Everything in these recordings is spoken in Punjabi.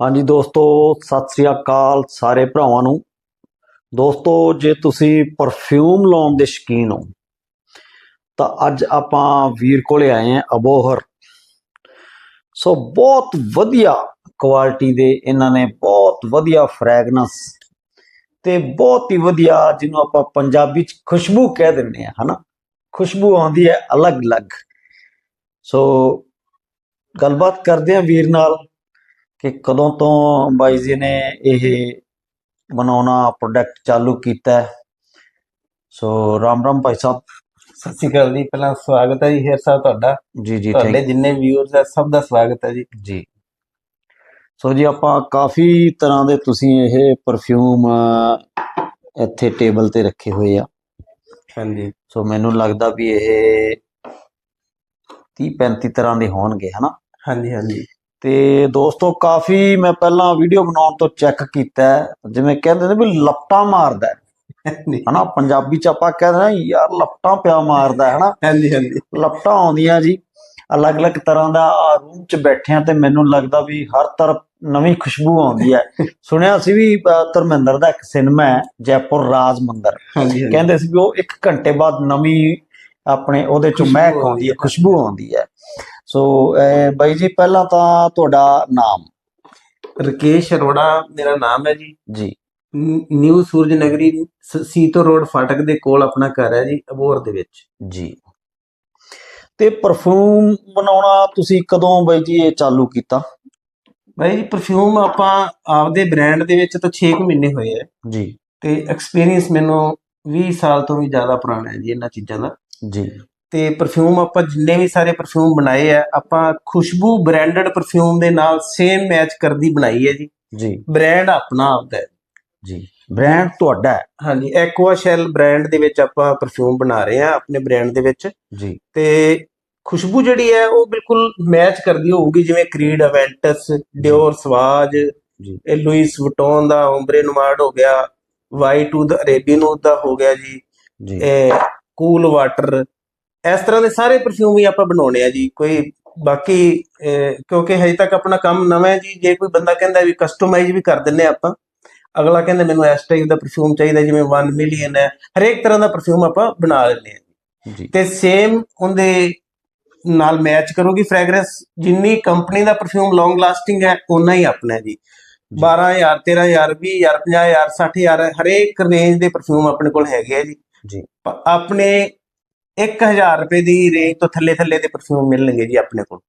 ਹਾਂਜੀ ਦੋਸਤੋ, ਸਤਿ ਸ੍ਰੀ ਅਕਾਲ ਸਾਰੇ ਭਰਾਵਾਂ ਨੂੰ। ਦੋਸਤੋ, ਜੇ ਤੁਸੀਂ ਪਰਫਿਊਮ ਲਾਉਣ ਦੇ ਸ਼ੌਕੀਨ ਹੋ, ਤਾਂ ਅੱਜ ਆਪਾਂ ਵੀਰ ਕੋਲੇ ਆਏ ਹਾਂ ਅਬੋਹਰ। ਸੋ ਬਹੁਤ ਵਧੀਆ ਕੁਆਲਿਟੀ ਦੇ ਇਹਨਾਂ ਨੇ ਬਹੁਤ ਵਧੀਆ ਫ੍ਰੈਗਨੈਂਸ ਤੇ ਬਹੁਤ ਹੀ ਵਧੀਆ ਜਿਹਨੂੰ ਆਪਾਂ ਪੰਜਾਬੀ ਚ ਖੁਸ਼ਬੂ ਕਹਿ ਦਿੰਦੇ ਆ ਹਨਾ? ਖੁਸ਼ਬੂ ਆਉਂਦੀ ਹੈ ਅਲੱਗ-ਅਲੱਗ। ਸੋ ਗੱਲਬਾਤ ਕਰਦੇ ਆ ਵੀਰ ਨਾਲ। ਕਿ ਕਦੋਂ ਤੋਂ ਬਾਈ ਜੀ ਨੇ ਇਹ ਬਣਾਉਣਾ ਪ੍ਰੋਡਕਟ ਚਾਲੂ ਕੀਤਾ ਹੈ? ਸੋ ਰਾਮ ਰਾਮ ਭਾਈ ਸਾਹਿਬ। ਸਤਿ ਸ਼੍ਰੀ ਅਕਾਲ ਜੀ। ਪਹਿਲਾਂ ਸਵਾਗਤ ਹੈ ਜੀ ਹੇਰ ਸਾਹਿਬ ਤੁਹਾਡਾ। ਜੀ ਜੀ ਤੁਹਾਡੇ ਜਿੰਨੇ ਵਿਊਅਰਸ ਹੈ ਸਭ ਦਾ ਸਵਾਗਤ ਹੈ ਜੀ। ਜੀ। ਸੋ ਜੀ ਆਪਾਂ ਕਾਫੀ ਤਰ੍ਹਾਂ ਦੇ ਤੁਸੀਂ ਇਹ ਪਰਫਿਊਮ ਇੱਥੇ ਟੇਬਲ ਤੇ ਰੱਖੇ ਹੋਏ ਆ। ਹਾਂਜੀ। ਸੋ ਮੈਨੂੰ ਲੱਗਦਾ ਵੀ ਇਹ 30 35 ਤਰ੍ਹਾਂ ਦੇ ਹੋਣਗੇ ਹਨਾ? ਹਾਂਜੀ ਹਾਂਜੀ। ਤੇ ਦੋਸਤੋ ਕਾਫੀ ਮੈਂ ਪਹਿਲਾਂ ਵੀਡੀਓ ਬਣਾਉਣ ਤੋਂ ਚੈੱਕ ਕੀਤਾ ਜਿਵੇਂ ਕਹਿੰਦੇ ਨੇ ਵੀ ਲੱਪਟਾਂ ਮਾਰਦਾ ਹਨਾ ਪੰਜਾਬੀ ਚ ਆਪਾਂ ਕਹਿੰਦੇ ਨੇ ਯਾਰ ਲੱਪਟਾਂ ਪਿਆ ਮਾਰਦਾ ਹੈ ਹਨਾ? ਹਾਂਜੀ ਹਾਂਜੀ। ਲੱਪਟਾਂ ਆਉਂਦੀਆਂ ਜੀ ਅਲੱਗ-ਅਲੱਗ ਤਰ੍ਹਾਂ ਦਾ ਰੂਮ ਚ ਬੈਠਿਆਂ ਤੇ ਮੈਨੂੰ ਲੱਗਦਾ ਵੀ ਹਰ ਤਰਫ ਨਵੀਂ ਖੁਸ਼ਬੂ ਆਉਂਦੀ ਹੈ। ਸੁਣਿਆ ਸੀ ਵੀ ਧਰਮਿੰਦਰ ਦਾ ਇੱਕ ਸਿਨੇਮਾ ਹੈ ਜੈਪੁਰ ਰਾਜ ਮੰਦਰ। ਕਹਿੰਦੇ ਸੀ ਵੀ ਉਹ 1 ਘੰਟੇ ਬਾਅਦ ਨਵੀਂ ਆਪਣੇ ਉਹਦੇ ਚੋਂ ਮਹਿਕ ਆਉਂਦੀ ਹੈ। ਖੁਸ਼ਬੂ ਆਉਂਦੀ ਹੈ। ਸੋ ਅ, ਬਾਈ ਜੀ ਪਹਿਲਾਂ ਤਾਂ ਤੁਹਾਡਾ ਨਾਮ? ਰਕੇਸ਼ ਅਰੋੜਾ ਮੇਰਾ ਨਾਮ ਹੈ ਜੀ। ਜੀ। ਨਿਊ ਸੂਰਜ ਨਗਰੀ ਸੀਤੋ ਰੋਡ ਫਾਟਕ ਦੇ ਕੋਲ ਆਪਣਾ ਘਰ ਹੈ ਜੀ ਅਬੋਰ ਦੇ ਵਿੱਚ। ਜੀ। ਤੇ ਪਰਫਿਊਮ ਬਣਾਉਣਾ ਤੁਸੀਂ ਕਦੋਂ ਬਾਈ ਜੀ ਇਹ ਚਾਲੂ ਕੀਤਾ? ਭਾਈ ਜੀ ਪਰਫਿਊਮ ਆਪਾਂ ਆਪਦੇ ਬ੍ਰਾਂਡ ਦੇ ਵਿੱਚ ਤਾਂ 6 ਮਹੀਨੇ ਹੋਏ ਹੈ। ਜੀ। ਤੇ ਐਕਸਪੀਰੀਅੰਸ ਮੈਨੂੰ 20 ਸਾਲ ਤੋਂ ਵੀ ਜ਼ਿਆਦਾ ਪੁਰਾਣਾ ਹੈ ਜੀ ਇਹਨਾਂ ਚੀਜ਼ਾਂ ਦਾ। ਜੀ। ਤੇ ਪਰਫਿਊਮ ਆਪਾਂ ਜਿੰਨੇ ਵੀ ਸਾਰੇ ਪਰਫਿਊਮ ਬਣਾਏ ਆ ਆਪਾਂ ਖੁਸ਼ਬੂ ਬ੍ਰਾਂਡਡ ਪਰਫਿਊਮ ਦੇ ਨਾਲ ਸੇਮ ਮੈਚ ਕਰਦੀ ਬਣਾਈ ਹੈ ਜੀ। ਜੀ। ਬ੍ਰਾਂਡ ਆਪਣਾ ਆਪਦਾ ਹੈ। ਜੀ। ਬ੍ਰਾਂਡ ਤੁਹਾਡਾ ਹੈ। ਹਾਂਜੀ ਐਕਵਾ ਸ਼ੈਲ ਬ੍ਰਾਂਡ ਦੇ ਵਿੱਚ ਆਪਾਂ ਪਰਫਿਊਮ ਬਣਾ ਰਹੇ ਆ ਆਪਣੇ ਬ੍ਰਾਂਡ ਦੇ ਵਿੱਚ। ਜੀ। ਤੇ ਖੁਸ਼ਬੂ ਜਿਹੜੀ ਹੈ ਉਹ ਬਿਲਕੁਲ ਮੈਚ ਕਰਦੀ ਹੋਊਗੀ ਜਿਵੇਂ ਕਰੀਡ ਅਵੈਂਟਸ ਡਿਓਰ ਸਵਾਜ ਜੀ। ਇਹ ਲੁਈਸ ਵਟੋਨ ਦਾ ਓਮਬਰੇ ਨੁਮਾਰਡ ਹੋ ਗਿਆ ਵਾਈ2 ਦਾ ਅਰੇਬੀਅਨ ਊਦ ਦਾ ਹੋ ਗਿਆ ਜੀ। ਜੀ। ਇਹ ਕੂਲ ਵਾਟਰ ਇਸ ਤਰ੍ਹਾਂ ਦੇ ਸਾਰੇ ਪਰਫਿਊਮ ਵੀ ਆਪਾਂ ਬਣਾਉਣੇ ਆ ਜੀ। ਕੋਈ ਬਾਕੀ ਕਿਉਂਕਿ ਹਜੇ ਤੱਕ ਆਪਣਾ ਕੰਮ ਨਵਾਂ ਹੈ ਜੀ ਜੇ ਕੋਈ ਬੰਦਾ ਕਹਿੰਦਾ ਵੀ ਕਸਟਮਾਈਜ਼ ਵੀ ਕਰ ਦਿੰਨੇ ਆਪਾਂ ਅਗਲਾ ਕਹਿੰਦਾ ਮੈਨੂੰ ਇਸ ਟਾਈਪ ਦਾ ਪਰਫਿਊਮ ਚਾਹੀਦਾ ਜਿਵੇਂ 1 ਮਿਲੀਅਨ ਹੈ ਹਰੇਕ ਤਰ੍ਹਾਂ ਦਾ ਪਰਫਿਊਮ ਆਪਾਂ ਬਣਾ ਲੈਂਦੇ ਆ ਜੀ। ਤੇ ਸੇਮ ਉਹਦੇ ਨਾਲ ਮੈਚ ਕਰੂਗੀ ਫ੍ਰੈਗਰੈਂਸ ਜਿੰਨੀ ਕੰਪਨੀ ਦਾ ਪਰਫਿਊਮ ਲੌਂਗ ਲਾਸਟਿੰਗ ਹੈ ਉਨਾ ਹੀ ਆਪਣਾ ਹੈ ਜੀ। 12000 13000 20000 50000 60000 ਹਰੇਕ ਰੇਂਜ ਦੇ ਪਰਫਿਊਮ ਆਪਣੇ ਕੋਲ ਹੈਗੇ ਆ ਜੀ। ਜੀ। ਆਪਣੇ 1000 ਰੁਪਏ ਦੀ ਰੇਂਜ ਤੋਂ ਥੱਲੇ ਥੱਲੇ ਦੇ ਪਰਫਿਊਮ ਮਿਲਣਗੇ ਜੀ ਆਪਣੇ ਕੋਲ।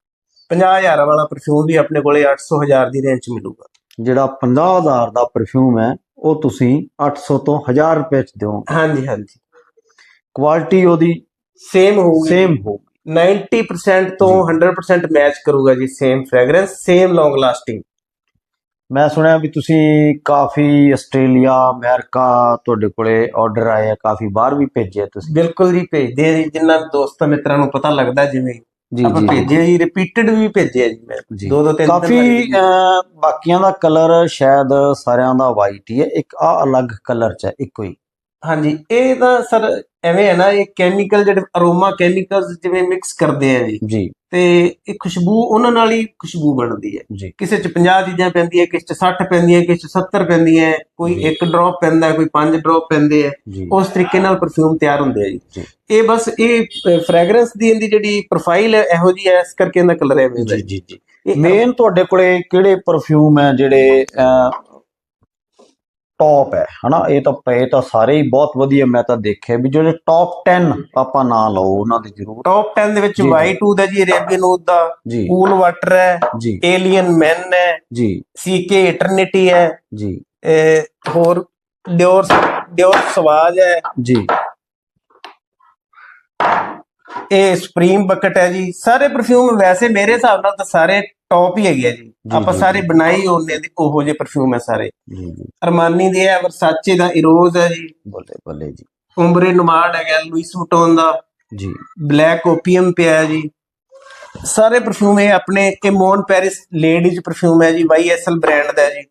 50000 ਵਾਲਾ ਪਰਫਿਊਮ ਵੀ ਆਪਣੇ ਕੋਲੇ 800 1000 ਦੀ ਰੇਂਜ ਚ ਮਿਲੂਗਾ। ਜਿਹੜਾ 50000 ਦਾ ਪਰਫਿਊਮ ਹੈ ਉਹ ਤੁਸੀਂ 800 ਤੋਂ 1000 ਰੁਪਏ ਚ ਦਿਓ ਹਾਂਜੀ ਹਾਂਜੀ। ਕੁਆਲਿਟੀ ਉਹਦੀ ਸੇਮ ਹੋਊਗੀ ਸੇਮ ਹੋ 90% ਤੋਂ 100% ਮੈਚ ਕਰੂਗਾ ਜੀ same fragrance same long lasting ਮੈਂ ਸੁਣਿਆ ਵੀ ਤੁਸੀਂ ਕਾਫੀ ਆਸਟ੍ਰੇਲੀਆ ਅਮਰੀਕਾ ਤੁਹਾਡੇ ਕੋਲੇ ਆਰਡਰ ਆਏ ਆ ਕਾਫੀ ਬਾਹਰ ਵੀ ਭੇਜੇ ਤੁਸੀਂ। ਬਿਲਕੁਲ ਜੀ ਭੇਜਦੇ ਆ ਜੀ ਜਿੰਨਾਂ ਦੋਸਤਾਂ ਮਿੱਤਰਾਂ ਨੂੰ ਪਤਾ ਲੱਗਦਾ ਜਿਵੇਂ ਜੀ ਆਪਾਂ ਭੇਜੇ ਜੀ ਰਿਪੀਟਡ ਵੀ ਭੇਜੇ ਜੀ ਮੈਂ। ਦੋ ਦੋ ਤਿੰਨ ਕਾਫੀ ਬਾਕੀਆਂ ਦਾ ਕਲਰ ਸ਼ਾਇਦ ਸਾਰਿਆਂ ਦਾ ਵਾਈਟ ਹੀ ਹੈ। ਇੱਕ ਆ ਅਲੱਗ ਕਲਰ ਚ ਹੈ ਇੱਕੋ ਹੀ। ਹਾਂਜੀ ਇਹ ਤਾਂ ਸਰ ਐਵੇਂ ਹੈ ਨਾ ਇਹ ਕੈਮੀਕਲ ਜਿਹੜੇ ਅਰੋਮਾ ਕੈਮੀਕਲਸ ਜਿਵੇਂ ਮਿਕਸ ਕਰਦੇ ਆ ਜੀ ਜੀ ਤੇ ਇਹ ਖੁਸ਼ਬੂ ਉਹਨਾਂ ਨਾਲ ਹੀ ਖੁਸ਼ਬੂ ਬਣਦੀ ਹੈ ਕਿਸੇ ਚ 50 ਚੀਜ਼ਾਂ ਪੈਂਦੀਆਂ ਕਿਸੇ ਚ 60 ਪੈਂਦੀਆਂ ਕਿਸੇ ਚ 70 ਪੈਂਦੀਆਂ ਕੋਈ। ਇੱਕ ਡ੍ਰੌਪ ਪੈਂਦਾ ਕੋਈ ਪੰਜ ਡ੍ਰੌਪ ਪੈਂਦੇ ਆ ਉਸ ਤਰੀਕੇ ਨਾਲ ਪਰਫਿਊਮ ਤਿਆਰ ਹੁੰਦੇ ਆ ਜੀ। ਇਹ ਬਸ ਇਹ ਫ੍ਰੈਗਰੈਂਸ ਦੀ ਇਹਦੀ ਜਿਹੜੀ ਪ੍ਰੋਫਾਈਲ ਹੈ ਇਹੋ ਜੀ ਹੈ ਇਸ ਕਰਕੇ ਇਹਦਾ ਕਲਰ ਐਵੇਂ ਦਾ ਜੀ। ਜੀ ਜੀ ਮੇਨ ਤੁਹਾਡੇ ਕੋਲੇ ਕਿਹੜੇ ਪਰਫਿਊਮ ਹੈ ਜਿਹੜੇ ਟੌਪ ਹੈ ਹਨਾ? ਇਹ ਤਾਂ ਪਏ ਤਾਂ ਸਾਰੇ ਹੀ ਬਹੁਤ ਵਧੀਆ ਮੈਂ ਤਾਂ ਦੇਖਿਆ ਵੀ ਜਿਹੜੇ ਟੌਪ 10 ਆਪਾਂ ਨਾਂ ਲਓ ਉਹਨਾਂ ਦੇ ਜ਼ਰੂਰ ਟੌਪ 10 ਦੇ ਵਿੱਚ ਜੀ, ਜੀ। Y2 ਦਾ ਜੀ ਅਰੇਬੀਅਨ ਊਦ ਦਾ ਕੂਲ ਵਾਟਰ ਹੈ ਜੀ। ਏਲੀਅਨ ਮੈਨ ਹੈ ਜੀ। ਸੀਕੇ ਇਟਰਨਿਟੀ ਹੈ ਜੀ। ਇਹ ਹੋਰ ਡਿਓਰ ਡਿਓਰ ਸਵਾਜ ਹੈ। ਜੀ। ਇਹ ਸੁਪਰੀਮ ਬਕਟ ਹੈ ਜੀ। ਸਾਰੇ ਪਰਫਿਊਮ ਵੈਸੇ ਮੇਰੇ ਹਿਸਾਬ ਨਾਲ ਤਾਂ ਸਾਰੇ ਟੌਪ ਹੀ ਹੈਗੇ ਆ ਜੀ। ਜੀ, ਆਪਾਂ ਜੀ, ਸਾਰੇ ਜੀ। ਬਣਾਈ ਉਹਨੇ ਦੇ ਉਹੋ ਜਿਹੇ ਪਰਫਿਊਮ ਹੈ ਸਾਰੇ। ਜੀ ਜੀ। ਅਰਮਾਨੀ ਦੇ ਹੈ ਵਰਸਾਚੇ ਦਾ ਇਰੋਜ਼ ਹੈ ਜੀ। ਬੱਲੇ ਬੱਲੇ ਜੀ। ਉਮਰੇ ਨੁਮਾਰਡ ਹੈਗਾ ਲੁਈਸ ਵੁਟੋਨ ਦਾ। ਜੀ। ਬਲੈਕ ਓਪੀਅਮ ਪਿਆ ਹੈ ਜੀ। ਸਾਰੇ ਪਰਫਿਊਮ ਇਹ ਆਪਣੇ ਇਹ ਮੋਨ ਪੈਰਿਸ ਲੇਡੀਜ਼ ਪਰਫਿਊਮ ਹੈ ਜੀ ਵਾਈਐਸਐਲ ਬ੍ਰਾਂਡ ਦਾ ਹੈ ਜੀ।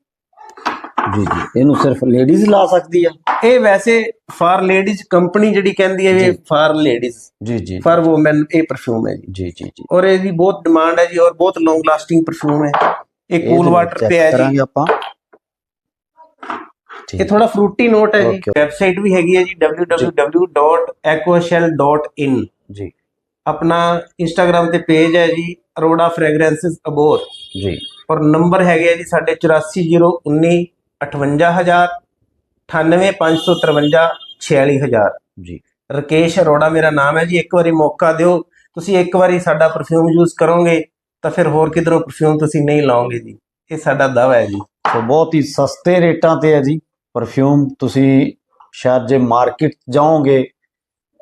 ਜੀ ਜੀ। ਇਹਨੂੰ ਸਿਰਫ ਲੇਡੀਜ਼ ਲਾ ਸਕਦੀ ਆ। ਇਹ ਵੈਸੇ ਫਾਰ ਲੇਡੀਜ਼ ਕੰਪਨੀ ਜਿਹੜੀ ਕਹਿੰਦੀ ਹੈ ਜੀ। ਫਾਰ ਲੇਡੀਜ਼ ਜੀ ਜੀ। ਫਾਰ ਵੂਮਨ ਇਹ ਪਰਫਿਊਮ ਹੈ ਜੀ। ਜੀ ਜੀ ਜੀ। ਔਰ ਇਹਦੀ ਬਹੁਤ ਡਿਮਾਂਡ ਹੈ ਜੀ ਔਰ ਬਹੁਤ ਲੌਂਗ ਲਾਸਟਿੰਗ ਪਰਫਿਊਮ ਹੈ। ਇਹ ਕੂਲ ਵਾਟਰ ਤੇ ਹੈ ਜੀ। ਕਰਾਂਗੇ ਆਪਾਂ। ਇਹ ਥੋੜਾ ਫਰੂਟੀ ਨੋਟ ਹੈ ਜੀ. ਵੈਬਸਾਈਟ ਵੀ ਹੈਗੀ ਹੈ ਜੀ www.aquashell.in ਜੀ। ਆਪਣਾ ਇੰਸਟਾਗ੍ਰam ਤੇ ਪੇਜ ਹੈ ਜੀ ਅਰੋੜਾ ਫ੍ਰੈਗਰੈਂਸਸ ਅਬੋਰ ਜੀ। ਔਰ ਨੰਬਰ ਹੈਗੇ ਆ ਜੀ ਸਾਡੇ 84019 58000 98553 46000 ਜੀ। ਰਕੇਸ਼ ਅਰੋੜਾ ਮੇਰਾ ਨਾਮ ਹੈ ਜੀ ਇੱਕ ਵਾਰੀ ਮੌਕਾ ਦਿਓ। ਤੁਸੀਂ ਇੱਕ ਵਾਰੀ ਸਾਡਾ ਪਰਫਿਊਮ ਯੂਜ਼ ਕਰੋਗੇ ਤਾਂ ਫਿਰ ਹੋਰ ਕਿਧਰੋਂ ਪਰਫਿਊਮ ਤੁਸੀਂ ਨਹੀਂ ਲਾਓਗੇ ਜੀ। ਇਹ ਸਾਡਾ ਦਾਅਵਾ ਹੈ ਜੀ। ਸੋ ਬਹੁਤ ਹੀ ਸਸਤੇ ਰੇਟਾਂ ਤੇ ਹੈ ਜੀ। ਪਰਫਿਊਮ ਤੁਸੀਂ ਸ਼ਾਇਦ ਜੇ ਮਾਰਕੀਟ ਜਾਓਗੇ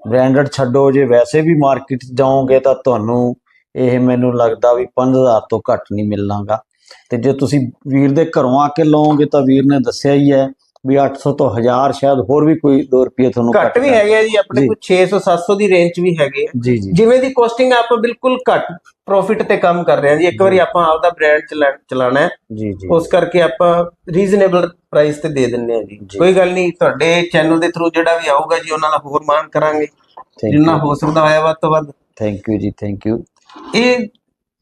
ਬ੍ਰਾਂਡਡ ਛੱਡੋ ਜੇ ਵੈਸੇ ਵੀ ਮਾਰਕੀਟ ਜਾਓਗੇ ਤਾਂ ਤੁਹਾਨੂੰ ਇਹ ਮੈਨੂੰ ਲੱਗਦਾ ਵੀ 5000 ਤੋਂ ਘੱਟ ਨਹੀਂ ਮਿਲਣਾਗਾ। ਤੇ ਜੇ ਤੁਸੀਂ ਵੀਰ ਦੇ ਘਰੋਂ ਆ ਕੇ ਲਓਗੇ ਤਾਂ ਵੀਰ ਨੇ ਦੱਸਿਆ ਹੀ ਹੈ ਵੀ 800 ਤੋਂ 1000 ਸ਼ਾਇਦ ਹੋਰ ਵੀ ਕੋਈ 2 ਰੁਪਏ ਤੁਹਾਨੂੰ ਘੱਟ ਵੀ ਹੈਗੇ ਜੀ ਆਪਣੇ। ਕੋਲ 600 700 ਦੀ ਰੇਂਜ ਵੀ ਹੈਗੇ ਜਿਵੇਂ ਦੀ ਕੋਸਟਿੰਗ ਆਪਾਂ ਬਿਲਕੁਲ ਘੱਟ ਪ੍ਰੋਫਿਟ ਤੇ ਕੰਮ ਕਰ ਰਹੇ ਹਾਂ ਜੀ। ਇੱਕ ਵਾਰੀ ਆਪਾਂ ਆਪਦਾ ਬ੍ਰਾਂਡ ਚਲਾਣਾ ਹੈ। ਜੀ ਜੀ। ਉਸ ਕਰਕੇ ਆਪਾਂ ਰੀਜ਼ਨੇਬਲ ਪ੍ਰਾਈਸ ਤੇ ਦੇ ਦਿੰਨੇ ਆ ਜੀ। ਕੋਈ ਗੱਲ ਨਹੀਂ ਤੁਹਾਡੇ ਚੈਨਲ ਦੇ ਥਰੂ ਜਿਹੜਾ ਵੀ ਆਊਗਾ ਜੀ ਉਹਨਾਂ ਦਾ ਹੋਰ ਮਾਨ ਕਰਾਂਗੇ। ਜਿੰਨਾ ਹੋ ਸਕਦਾ ਹੋਇਆ ਵੱਧ ਤੋਂ ਵੱਧ। ਥੈਂਕ ਯੂ ਜੀ ਥੈਂਕ ਯੂ ਇਹ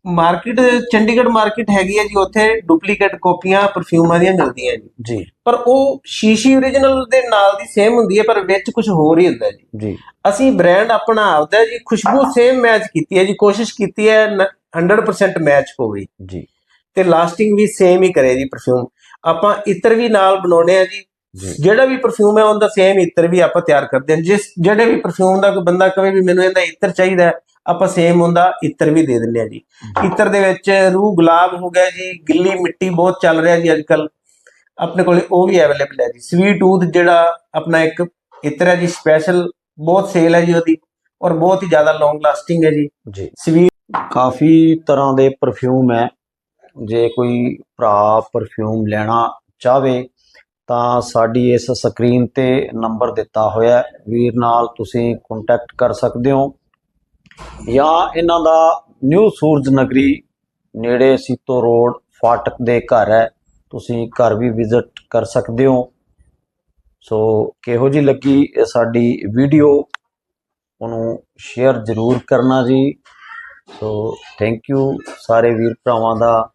ਮਾਰਕੀਟ ਚੰਡੀਗੜ੍ਹ ਮਾਰਕੀਟ ਹੈਗੀ ਹੈ ਜੀ ਉੱਥੇ ਡੁਪਲੀਕੇਟ ਕਾਪੀਆਂ ਪਰਫਿਊਮਾਂ ਦੀਆਂ ਮਿਲਦੀਆਂ ਜੀ। ਜੀ। ਪਰ ਉਹ ਸ਼ੀਸ਼ੀ ਓਰੀਜਨਲ ਦੇ ਨਾਲ ਦੀ ਸੇਮ ਹੁੰਦੀ ਹੈ ਪਰ ਵਿੱਚ ਕੁਝ ਹੋਰ ਹੀ ਹੁੰਦਾ ਜੀ। ਜੀ। ਅਸੀਂ ਬ੍ਰਾਂਡ ਆਪਣਾ ਆਪਦਾ ਜੀ ਖੁਸ਼ਬੂ ਸੇਮ ਮੈਚ ਕੀਤੀ ਹੈ ਜੀ ਕੋਸ਼ਿਸ਼ ਕੀਤੀ ਹੈ ਨ- 100% ਮੈਚ ਹੋਵੇ। ਜੀ। ਤੇ ਲਾਸਟਿੰਗ ਵੀ ਸੇਮ ਹੀ ਕਰੇ ਜੀ ਪਰਫਿਊਮ ਆਪਾਂ ਇਤਰ ਵੀ ਨਾਲ ਬਣਾਉਣੇ ਆ ਜੀ ਜੀ। ਜਿਹੜਾ ਵੀ ਪਰਫਿਊਮ ਹੈ ਉਹਦਾ ਸੇਮ ਇਤਰ ਵੀ ਆਪਾਂ ਤਿਆਰ ਕਰਦੇ ਹਾਂ। ਜਿਸ ਜਿਹੜੇ ਵੀ ਪਰਫਿਊਮ ਦਾ ਕੋਈ ਬੰਦਾ ਕਵੇ ਵੀ ਮੈਨੂੰ ਇਹਦਾ ਇਤਰ ਚਾਹੀਦਾ ਹੈ, ਆਪਾਂ ਸੇਮ ਹੁੰਦਾ ਇਤਰ ਵੀ ਦੇ ਦਿੰਦੇ ਆ ਜੀ। ਇਤਰ ਦੇ ਵਿੱਚ ਰੂਹ ਗੁਲਾਬ ਹੋ ਗਿਆ ਜੀ ਗਿੱਲੀ ਮਿੱਟੀ ਬਹੁਤ ਚੱਲ ਰਿਹਾ ਜੀ ਅੱਜਕੱਲ। ਆਪਣੇ ਕੋਲੇ ਉਹ ਵੀ ਅਵੇਲੇਬਲ ਹੈ ਜੀ। ਸਵੀਟ ਟੂਥ ਜਿਹੜਾ ਆਪਣਾ ਇੱਕ ਇਤਰ ਹੈ ਜੀ ਸਪੈਸ਼ਲ ਬਹੁਤ ਸੇਲ ਹੈ ਜੀ ਉਹਦੀ ਔਰ ਬਹੁਤ ਹੀ ਜ਼ਿਆਦਾ ਲੌਂਗ ਲਾਸਟਿੰਗ ਹੈ ਜੀ। ਜੀ। ਸਵੀਟ ਕਾਫੀ ਤਰ੍ਹਾਂ ਦੇ ਪਰਫਿਊਮ ਹੈ। ਜੇ ਕੋਈ ਭਰਾ ਪਰਫਿਊਮ ਲੈਣਾ ਚਾਹਵੇ ਤਾਂ ਸਾਡੀ ਇਸ ਸਕਰੀਨ ਤੇ ਨੰਬਰ ਦਿੱਤਾ ਹੋਇਆ ਵੀਰ ਨਾਲ ਤੁਸੀਂ ਕੰਟੈਕਟ ਕਰ ਸਕਦੇ ਹੋ। ਜਾਂ ਇਹਨਾਂ ਦਾ ਨਿਊ ਸੂਰਜ ਨਗਰੀ ਨੇੜੇ ਸੀਤੋ ਰੋਡ ਫਾਟਕ ਦੇ ਘਰ ਹੈ। ਤੁਸੀਂ ਘਰ ਵੀ ਵਿਜ਼ਿਟ ਕਰ ਸਕਦੇ ਹੋ। ਸੋ ਕਿਹੋ ਜੀ ਲੱਗੀ ਇਹ ਸਾਡੀ ਵੀਡੀਓ ਉਹਨੂੰ ਸ਼ੇਅਰ ਜ਼ਰੂਰ ਕਰਨਾ ਜੀ। ਸੋ ਥੈਂਕ ਯੂ ਸਾਰੇ ਵੀਰ ਭਰਾਵਾਂ ਦਾ।